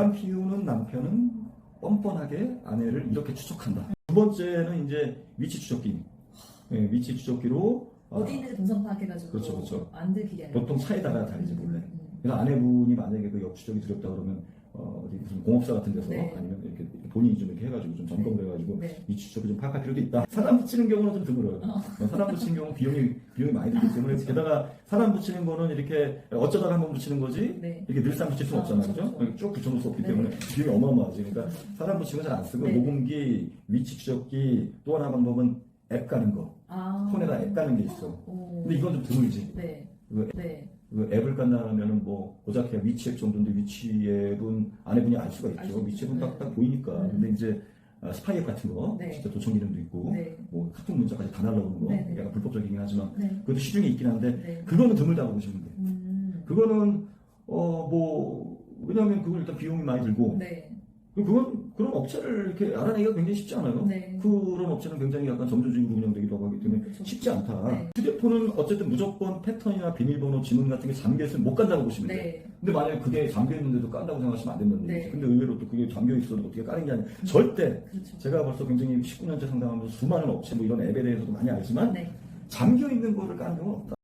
바람 피우는 남편은 뻔뻔하게 아내를 이렇게 추적한다. 두 번째는 이제 위치 추적기. 예, 위치 추적기로 어, 어디 있는지 동선 파악해가지고 그렇죠, 그렇죠. 안 들키게. 보통 차에다가 달지 몰래. 그래서 아내분이 만약에 그 역추적이 두렵다 그러면 어, 어디 무슨 공업사 같은 데서 네. 아니면 본인이 좀 이렇게 해가지고 좀 점검을 해가지고 네. 이 추적을 좀 파악할 필요도 있다. 사람 붙이는 경우는 좀 드물어요. 어. 사람 붙이는 경우 비용이 비용이 많이 들기 때문에 게다가 사람 붙이는 거는 이렇게 어쩌다가 한번 붙이는 거지 네. 이렇게 늘상 붙일 수는 아, 없잖아요, 그렇죠, 그죠? 쭉 붙여놓을 수 없기 네. 때문에 비용이 어마어마하지. 그러니까 사람 붙이는 건 잘 안 쓰고 네. 녹음기, 위치 추적기 또 하나 방법은 앱 가는 거. 아. 폰에다 앱 가는 게 있어. 오. 근데 이건 좀 드물지. 네. 네. 그 앱을 깐다면은 뭐 고작 그냥 위치 앱 정도인데 위치 앱은 아내분이 알 수가 있죠. 있죠. 위치 앱은 딱, 네. 딱 보이니까. 음. 근데 이제 아, 스파이 앱 같은 거, 네. 진짜 도청 기능도 있고, 네. 뭐 카톡 문자까지 다 날라오는 거, 네, 네. 약간 불법적이긴 하지만 네. 그것도 시중에 있긴 한데 네. 그거는 드물다고 보시면 돼요. 음. 그거는 어 뭐 왜냐하면 그건 일단 비용이 많이 들고 네. 그건 그런 업체를 이렇게 알아내기가 굉장히 쉽지 않아요. 네. 그런 업체는 굉장히 약간 점주주의로 운영되기도 하기 때문에 그렇죠. 쉽지 않다. 네. 휴대폰은 어쨌든 무조건 패턴이나 비밀번호, 지문 같은 게 잠겨 있으면 못 간다고 보시면 돼요. 네. 근데 만약에 그게 잠겨 있는데도 깐다고 생각하시면 안 된다는 네. 얘기죠. 근데 의외로 또 그게 잠겨 있어도 어떻게 까는 게 아니라 절대 그렇죠. 제가 벌써 굉장히 19년째 상담하면서 수많은 업체 뭐 이런 앱에 대해서도 많이 알지만 네. 잠겨 있는 거를 까는 경우는 없다.